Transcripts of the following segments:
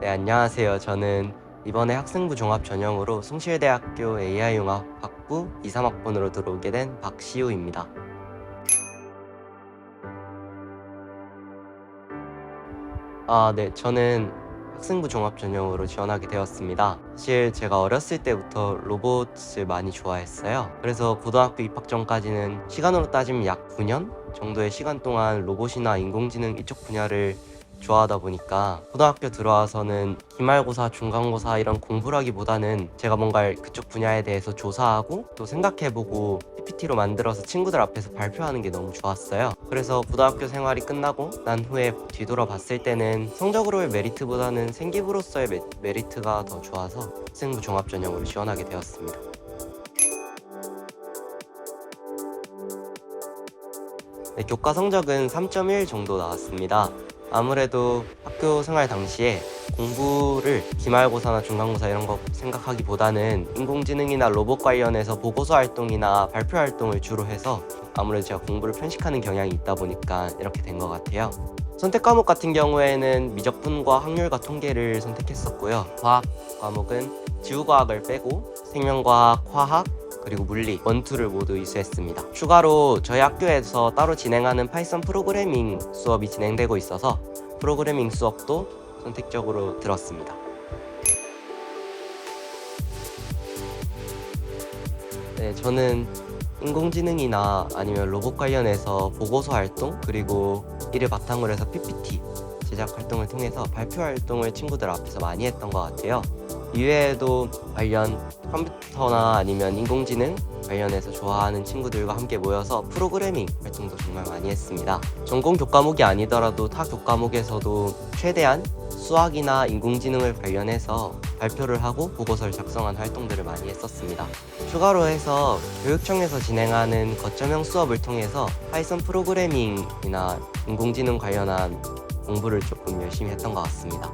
네, 안녕하세요. 저는 이번에 학생부 종합 전형으로 숭실대학교 AI융합 학부 2, 3학번으로 들어오게 된 박시우입니다. 아, 네. 저는 학생부 종합 전형으로 지원하게 되었습니다. 사실 제가 어렸을 때부터 로봇을 많이 좋아했어요. 그래서 고등학교 입학 전까지는 시간으로 따지면 약 9년 정도의 시간 동안 로봇이나 인공지능 이쪽 분야를 좋아하다 보니까 고등학교 들어와서는 기말고사, 중간고사 이런 공부라기보다는 제가 뭔가 그쪽 분야에 대해서 조사하고 또 생각해보고 PPT로 만들어서 친구들 앞에서 발표하는 게 너무 좋았어요. 그래서 고등학교 생활이 끝나고 난 후에 뒤돌아봤을 때는 성적으로의 메리트보다는 생기부로서의 메, 메리트가 더 좋아서 학생부 종합 전형으로 지원하게 되었습니다. 네, 교과 성적은 3.1 정도 나왔습니다. 아무래도 학교 생활 당시에 공부를 기말고사나 중간고사 이런 거 생각하기보다는 인공지능이나 로봇 관련해서 보고서 활동이나 발표 활동을 주로 해서 아무래도 제가 공부를 편식하는 경향이 있다 보니까 이렇게 된 것 같아요. 선택 과목 같은 경우에는 미적분과 확률과 통계를 선택했었고요. 과학 과목은 지구과학을 빼고 생명과학, 화학, 그리고 물리, 원투를 모두 이수했습니다. 추가로 저희 학교에서 따로 진행하는 파이썬 프로그래밍 수업이 진행되고 있어서 프로그래밍 수업도 선택적으로 들었습니다. 네, 저는 인공지능이나 아니면 로봇 관련해서 보고서 활동 그리고 이를 바탕으로 해서 PPT 제작 활동을 통해서 발표 활동을 친구들 앞에서 많이 했던 것 같아요. 이외에도 관련 컴퓨터나 아니면 인공지능 관련해서 좋아하는 친구들과 함께 모여서 프로그래밍 활동도 정말 많이 했습니다. 전공 교과목이 아니더라도 타 교과목에서도 최대한 수학이나 인공지능을 관련해서 발표를 하고 보고서를 작성한 활동들을 많이 했었습니다. 추가로 해서 교육청에서 진행하는 거점형 수업을 통해서 파이썬 프로그래밍이나 인공지능 관련한 공부를 조금 열심히 했던 것 같습니다.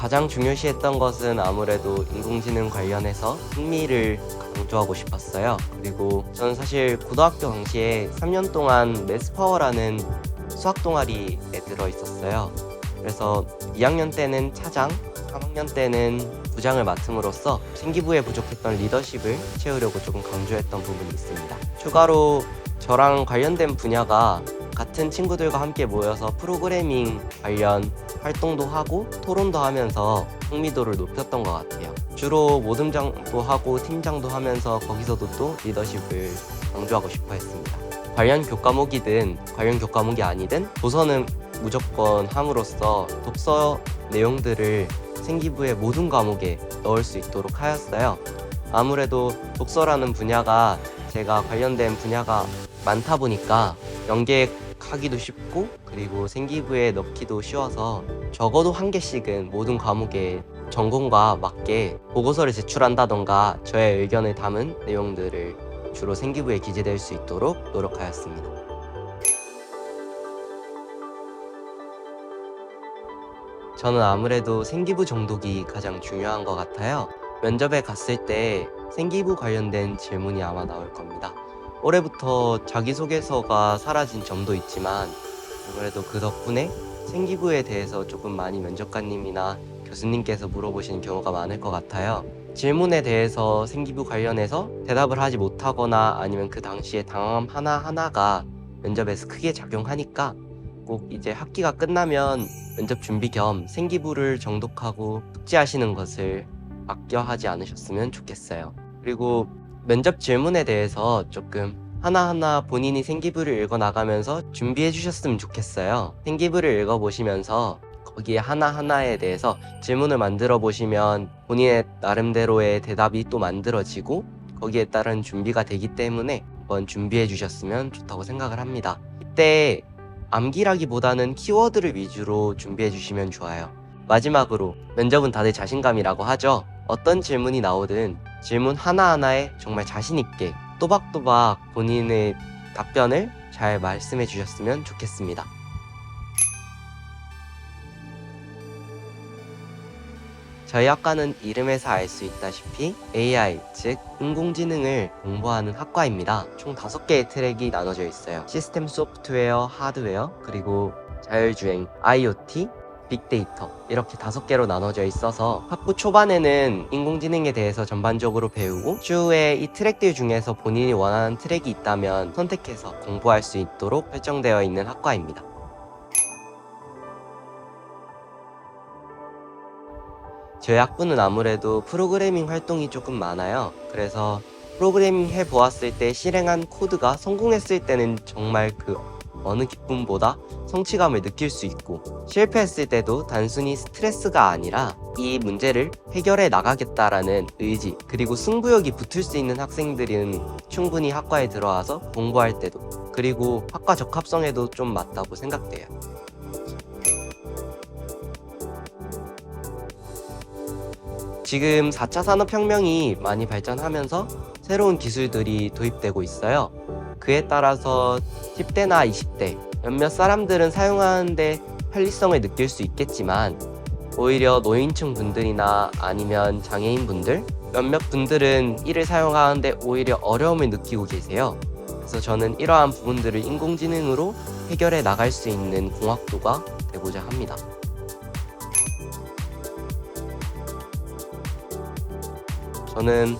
가장 중요시했던 것은 아무래도 인공지능 관련해서 흥미를 강조하고 싶었어요. 그리고 저는 사실 고등학교 당시에 3년 동안 매스파워라는 수학 동아리에 들어 있었어요. 그래서 2학년 때는 차장, 3학년 때는 부장을 맡음으로써 생기부에 부족했던 리더십을 채우려고 조금 강조했던 부분이 있습니다. 추가로 저랑 관련된 분야가 같은 친구들과 함께 모여서 프로그래밍 관련 활동도 하고 토론도 하면서 흥미도를 높였던 것 같아요. 주로 모듬장도 하고 팀장도 하면서 거기서도 또 리더십을 강조하고 싶어 했습니다. 관련 교과목이든 관련 교과목이 아니든 도서는 무조건 함으로써 독서 내용들을 생기부의 모든 과목에 넣을 수 있도록 하였어요. 아무래도 독서라는 분야가 제가 관련된 분야가 많다 보니까 연계 하기도 쉽고 그리고 생기부에 넣기도 쉬워서 적어도 한 개씩은 모든 과목에 전공과 맞게 보고서를 제출한다던가 저의 의견을 담은 내용들을 주로 생기부에 기재될 수 있도록 노력하였습니다. 저는 아무래도 생기부 정독이 가장 중요한 것 같아요. 면접에 갔을 때 생기부 관련된 질문이 아마 나올 겁니다. 올해부터 자기소개서가 사라진 점도 있지만 아무래도 그 덕분에 생기부에 대해서 조금 많이 면접관님이나 교수님께서 물어보시는 경우가 많을 것 같아요. 질문에 대해서 생기부 관련해서 대답을 하지 못하거나 아니면 그 당시에 당황함 하나하나가 면접에서 크게 작용하니까 꼭 이제 학기가 끝나면 면접 준비 겸 생기부를 정독하고 숙지하시는 것을 아껴 하지 않으셨으면 좋겠어요. 그리고 면접 질문에 대해서 조금 하나하나 본인이 생기부를 읽어 나가면서 준비해 주셨으면 좋겠어요. 생기부를 읽어 보시면서 거기에 하나하나에 대해서 질문을 만들어 보시면 본인의 나름대로의 대답이 또 만들어지고 거기에 따른 준비가 되기 때문에 한번 준비해 주셨으면 좋다고 생각을 합니다. 이때 암기라기보다는 키워드를 위주로 준비해 주시면 좋아요. 마지막으로 면접은 다들 자신감이라고 하죠. 어떤 질문이 나오든 질문 하나하나에 정말 자신있게 또박또박 본인의 답변을 잘 말씀해 주셨으면 좋겠습니다. 저희 학과는 이름에서 알 수 있다시피 AI, 즉 인공지능을 공부하는 학과입니다. 총 5개의 트랙이 나눠져 있어요. 시스템 소프트웨어, 하드웨어, 그리고 자율주행, IoT, 빅데이터 이렇게 다섯 개로 나눠져 있어서 학부 초반에는 인공지능에 대해서 전반적으로 배우고 추후에 이 트랙들 중에서 본인이 원하는 트랙이 있다면 선택해서 공부할 수 있도록 설정되어 있는 학과입니다. 저희 학부는 아무래도 프로그래밍 활동이 조금 많아요. 그래서 프로그래밍 해 보았을 때 실행한 코드가 성공했을 때는 정말 그 어느 기쁨보다 성취감을 느낄 수 있고 실패했을 때도 단순히 스트레스가 아니라 이 문제를 해결해 나가겠다라는 의지 그리고 승부욕이 붙을 수 있는 학생들은 충분히 학과에 들어와서 공부할 때도 그리고 학과 적합성에도 좀 맞다고 생각돼요. 지금 4차 산업혁명이 많이 발전하면서 새로운 기술들이 도입되고 있어요. 그에 따라서 10대나 20대 몇몇 사람들은 사용하는데 편리성을 느낄 수 있겠지만 오히려 노인층 분들이나 아니면 장애인 분들 몇몇 분들은 이를 사용하는데 오히려 어려움을 느끼고 계세요. 그래서 저는 이러한 부분들을 인공지능으로 해결해 나갈 수 있는 공학도가 되고자 합니다. 저는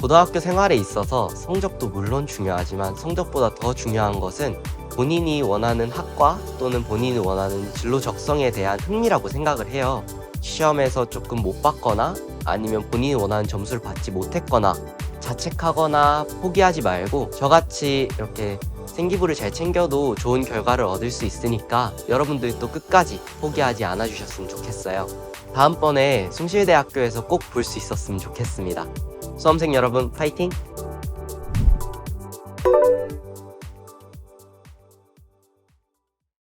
고등학교 생활에 있어서 성적도 물론 중요하지만 성적보다 더 중요한 것은 본인이 원하는 학과 또는 본인이 원하는 진로 적성에 대한 흥미라고 생각을 해요. 시험에서 조금 못 받거나 아니면 본인이 원하는 점수를 받지 못했거나 자책하거나 포기하지 말고 저같이 이렇게 생기부를 잘 챙겨도 좋은 결과를 얻을 수 있으니까 여러분들도 끝까지 포기하지 않아 주셨으면 좋겠어요. 다음번에 숭실대학교에서 꼭 볼 수 있었으면 좋겠습니다. 수험생 여러분 파이팅!